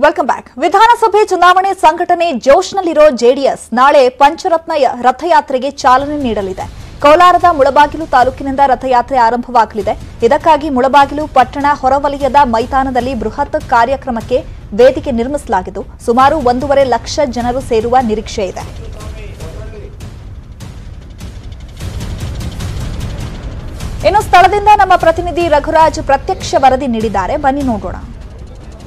Welcome back ವಿಧಾನಸಭೆ ಚುನಾವಣೆ ಸಂಘಟನೆ ಜೋಶ್ನಲ್ಲಿರೋ ಜೆಡಿಎಸ್ ನಾಳೆ ಪಂಚರತ್ನ ರಥಯಾತ್ರೆಗೆ ಚಾಲನೆ ನೀಡಲಿದೆ. ಕೋಲಾರದ ಮುಳಬಾಗಿಲು ತಾಲೂಕಿನಿಂದ ರಥಯಾತ್ರೆ ಆರಂಭವಾಗಲಿದೆ. ಇದಕ್ಕಾಗಿ ಮುಳಬಾಗಿಲು ಪಟ್ಟಣ ಹೊರವಲಯದ ಮೈದಾನದಲ್ಲಿ ಬೃಹತ್ ಕಾರ್ಯಕ್ರಮಕ್ಕೆ ವೇದಿಕೆ ನಿರ್ಮಿಸಲಾಗಿದ್ದು, ಸುಮಾರು ಒಂದೂವರೆ ಲಕ್ಷ ಜನರು ಸೇರುವ ನಿರೀಕ್ಷೆ ಇದೆ. ಇನ್ನು ಸ್ಥಳದಿಂದ ನಮ್ಮ ಪ್ರತಿನಿಧಿ ರಘುರಾಜ್ ಪ್ರತ್ಯಕ್ಷ ವರದಿ ನೀಡಿದ್ದಾರೆ. ಬನ್ನಿ ನೋಡೋಣ.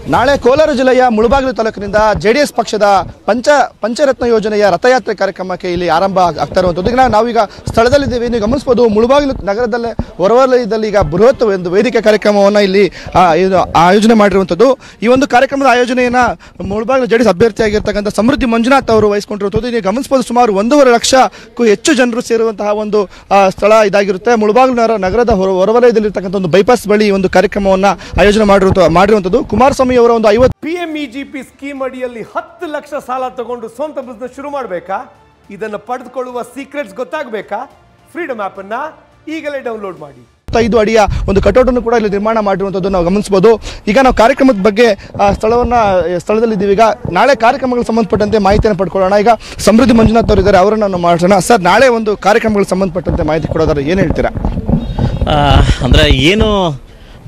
ನಾಳೆ ಕೋಲಾರ ಜಿಲ್ಲೆಯ ಮುಳಬಾಗಿಲು ತಾಲೂಕಿನಿಂದ ಜೆಡಿಎಸ್ ಪಕ್ಷದ ಪಂಚ ಪಂಚರತ್ನ ಯೋಜನೆಯ ರಥಯಾತ್ರೆ ಕಾರ್ಯಕ್ರಮಕ್ಕೆ ಇಲ್ಲಿ ಆರಂಭ ಆಗ್- ಆಗ್ತಾ ಇರುವಂಥದ್ದು. ಈಗ ನಾವೀಗ ಸ್ಥಳದಲ್ಲಿದ್ದೇವೆ. ನೀವು ಗಮನಿಸಬಹುದು, ಮುಳಬಾಗಿಲು ನಗರದಲ್ಲೇ ಹೊರವಲಯದಲ್ಲಿ ಈಗ ಬೃಹತ್ ಒಂದು ವೇದಿಕೆ ಕಾರ್ಯಕ್ರಮವನ್ನು ಇಲ್ಲಿ ಆಯೋಜನೆ ಮಾಡಿರುವಂಥದ್ದು. ಈ ಒಂದು ಕಾರ್ಯಕ್ರಮದ ಆಯೋಜನೆಯನ್ನ ಮುಳಬಾಗಿಲು ಜೆಡಿಎಸ್ ಅಭ್ಯರ್ಥಿಯಾಗಿರ್ತಕ್ಕಂಥ ಸಮೃದ್ಧಿ ಮಂಜುನಾಥ್ ಅವರು ವಹಿಸಿಕೊಂಡಿರುವಂಥದ್ದು. ನೀವು ಗಮನಿಸಬಹುದು, ಸುಮಾರು ಒಂದೂವರೆ ಲಕ್ಷಕ್ಕೂ ಹೆಚ್ಚು ಜನರು ಸೇರುವಂತಹ ಒಂದು ಸ್ಥಳ ಇದಾಗಿರುತ್ತೆ. ಮುಳಬಾಗಿಲು ನಗರ ನಗರದ ಹೊರ ಹೊರವಲಯದಲ್ಲಿರ್ತಕ್ಕಂಥ ಒಂದು ಬೈಪಾಸ್ ಬಳಿ ಒಂದು ಕಾರ್ಯಕ್ರಮವನ್ನು ಆಯೋಜನೆ ಮಾಡಿರುವಂಥ ಮಾಡಿರುವಂಥದ್ದು. ಕುಮಾರಸ್ವಾಮಿ ಅವರ ಒಂದು ಐವತ್ತು P M E G P scheme ಅಡಿಯಲ್ಲಿ ಹತ್ತು ಲಕ್ಷ ಸಾಲ ತಗೊಂಡು ಸ್ವಂತ ಬಿಸ್ನೆಸ್ ಶುರು ಮಾಡಬೇಕಾ? ಇದನ್ನು ಪಡೆದುಕೊಳ್ಳುವ ಸೀಕ್ರೆಟ್ಸ್ ಗೊತ್ತಾಗಬೇಕಾ? ಫ್ರೀಡಮ್ ಆ್ಯಪನ್ನು ಈಗಲೇ ಡೌನ್ಲೋಡ್ ಮಾಡಿ. ಐದು ಅಡಿಯ ಒಂದು ಕಟೌಟನ್ನು ಕೂಡ ಇಲ್ಲಿ ನಿರ್ಮಾಣ ಮಾಡಿರುವಂಥದ್ದು ನಾವು ಗಮನಿಸಬಹುದು. ಈಗ ನಾವು ಕಾರ್ಯಕ್ರಮದ ಬಗ್ಗೆ ಸ್ಥಳವನ್ನು ಸ್ಥಳದಲ್ಲಿದ್ದೀವಿ. ಈಗ ನಾಳೆ ಕಾರ್ಯಕ್ರಮಗಳಿಗೆ ಸಂಬಂಧಪಟ್ಟಂತೆ ಮಾಹಿತಿಯನ್ನು ಪಡ್ಕೊಳ್ಳೋಣ. ಈಗ ಸಮೃದ್ಧಿ ಮಂಜುನಾಥ್ ಅವರು ಇದ್ದಾರೆ ಅವರನ್ನು ನಾನು ಮಾಡೋಣ. ಸರ್ ನಾಳೆ ಒಂದು ಕಾರ್ಯಕ್ರಮಗಳಿಗೆ ಸಂಬಂಧಪಟ್ಟಂತೆ ಮಾಹಿತಿ ಕೊಡೋದಾದ್ರೆ ಏನು ಹೇಳ್ತೀರಾ? ಅಂದ್ರೆ ಏನು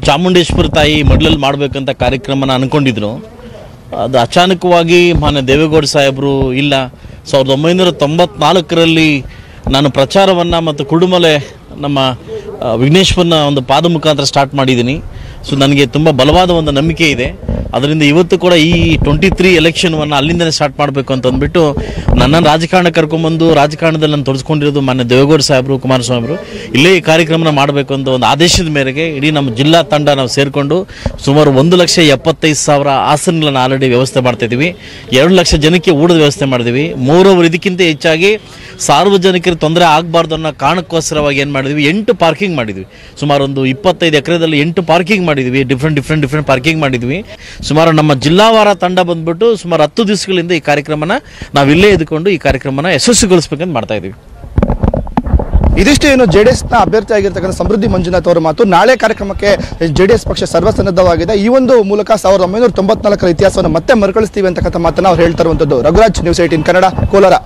ಚಾಮುಂಡೇಶ್ವರಿ ತಾಯಿ ಮಡ್ಲಲ್ಲಿ ಮಾಡಬೇಕಂತ ಕಾರ್ಯಕ್ರಮನ ಅಂದ್ಕೊಂಡಿದ್ರು ಅದು ಅಚಾನಕವಾಗಿ ಮಾನ್ಯ ದೇವೇಗೌಡ ಸಾಹೇಬರು ಇಲ್ಲ. ಸಾವಿರದ ಒಂಬೈನೂರ ತೊಂಬತ್ನಾಲ್ಕರಲ್ಲಿ ನಾನು ಪ್ರಚಾರವನ್ನು ಮತ್ತು ಕುಡುಮಲೆ ನಮ್ಮ ವಿಘ್ನೇಶ್ವರನ ಒಂದು ಪಾದ ಮುಖಾಂತರ ಸ್ಟಾರ್ಟ್ ಮಾಡಿದ್ದೀನಿ. ಸೊ ನನಗೆ ತುಂಬ ಬಲವಾದ ಒಂದು ನಂಬಿಕೆ ಇದೆ. ಅದರಿಂದ ಇವತ್ತು ಕೂಡ ಈ ಟ್ವೆಂಟಿ ತ್ರೀ ಎಲೆಕ್ಷನ್ವನ್ನು ಅಲ್ಲಿಂದಲೇ ಸ್ಟಾರ್ಟ್ ಮಾಡಬೇಕು ಅಂತ ಅಂದ್ಬಿಟ್ಟು ನನ್ನನ್ನು ರಾಜಕಾರಣ ಕರ್ಕೊಂಬಂದು ರಾಜಕಾರಣದಲ್ಲಿ ನಾನು ತೊಡಸ್ಕೊಂಡಿರೋದು ಮಾನ್ಯ ದೇವೇಗೌಡ ಸಾಹೇಬರು ಕುಮಾರಸ್ವಾಮಿ ಅವರು ಇಲ್ಲೇ ಈ ಕಾರ್ಯಕ್ರಮನ ಮಾಡಬೇಕು ಅಂತ ಒಂದು ಆದೇಶದ ಮೇರೆಗೆ ಇಡೀ ನಮ್ಮ ಜಿಲ್ಲಾ ತಂಡ ನಾವು ಸೇರಿಕೊಂಡು ಸುಮಾರು ಒಂದು ಲಕ್ಷ ಎಪ್ಪತ್ತೈದು ಸಾವಿರ ಆಸನಗಳನ್ನು ಆಲ್ರೆಡಿ ವ್ಯವಸ್ಥೆ ಮಾಡ್ತಿದ್ದೀವಿ ಎರಡು ಲಕ್ಷ ಜನಕ್ಕೆ ಊಟದ ವ್ಯವಸ್ಥೆ ಮಾಡಿದ್ವಿ ಮೂರವರು ಇದಕ್ಕಿಂತ ಹೆಚ್ಚಾಗಿ ಸಾರ್ವಜನಿಕರಿಗೆ ತೊಂದರೆ ಆಗಬಾರ್ದು ಅನ್ನೋ ಕಾರಣಕ್ಕೋಸ್ಕರವಾಗಿ ಏನು ಮಾಡಿದ್ವಿ ಎಂಟು ಪಾರ್ಕಿಂಗ್ ಮಾಡಿದ್ವಿ ಸುಮಾರು ಒಂದು ಇಪ್ಪತ್ತೈದು ಎಕರೆದಲ್ಲಿ ಎಂಟು ಪಾರ್ಕಿಂಗ್ ಮಾಡಿದ್ವಿ ಡಿಫ್ರೆಂಟ್ ಡಿಫ್ರೆಂಟ್ ಡಿಫ್ರೆಂಟ್ ಪಾರ್ಕಿಂಗ್ ಮಾಡಿದ್ವಿ. ಸುಮಾರು ನಮ್ಮ ಜಿಲ್ಲಾವಾರ ತಂಡ ಬಂದ್ಬಿಟ್ಟು ಸುಮಾರು ಹತ್ತು ದಿವಸಗಳಿಂದ ಈ ಕಾರ್ಯಕ್ರಮನ ನಾವು ಇಲ್ಲೇ ಇದ್ಕೊಂಡು ಈ ಕಾರ್ಯಕ್ರಮನ ಯಶಸ್ವಿಗೊಳಿಸ್ಬೇಕಂತ ಮಾಡ್ತಾ ಇದ್ದೀವಿ ಇದಿಷ್ಟು ಏನು ಜೆ ಡಿ ಎಸ್ನ ಅಭ್ಯರ್ಥಿ ಆಗಿರ್ತಕ್ಕಂಥ ಸಮೃದ್ಧಿ ಮಂಜುನಾಥ್ ಅವರ ಮಾತು. ನಾಳೆ ಕಾರ್ಯಕ್ರಮಕ್ಕೆ ಜೆ ಡಿ ಎಸ್ ಪಕ್ಷ ಸರ್ವಸನ್ನದ್ಧವಾಗಿದೆ. ಈ ಒಂದು ಮೂಲಕ ಸಾವಿರದ ಒಂಬೈನೂರ ತೊಂಬತ್ನಾಲ್ಕರ ಇತಿಹಾಸವನ್ನು ಮತ್ತೆ ಮರುಕಳಿಸ್ತೀವಿ ಅಂತಕ್ಕಂಥ ಮಾತನ್ನು ಅವ್ರು ಹೇಳ್ತಾ ಇರುವಂಥದ್ದು. Raghuraj news eighteen Kannada, Kolar.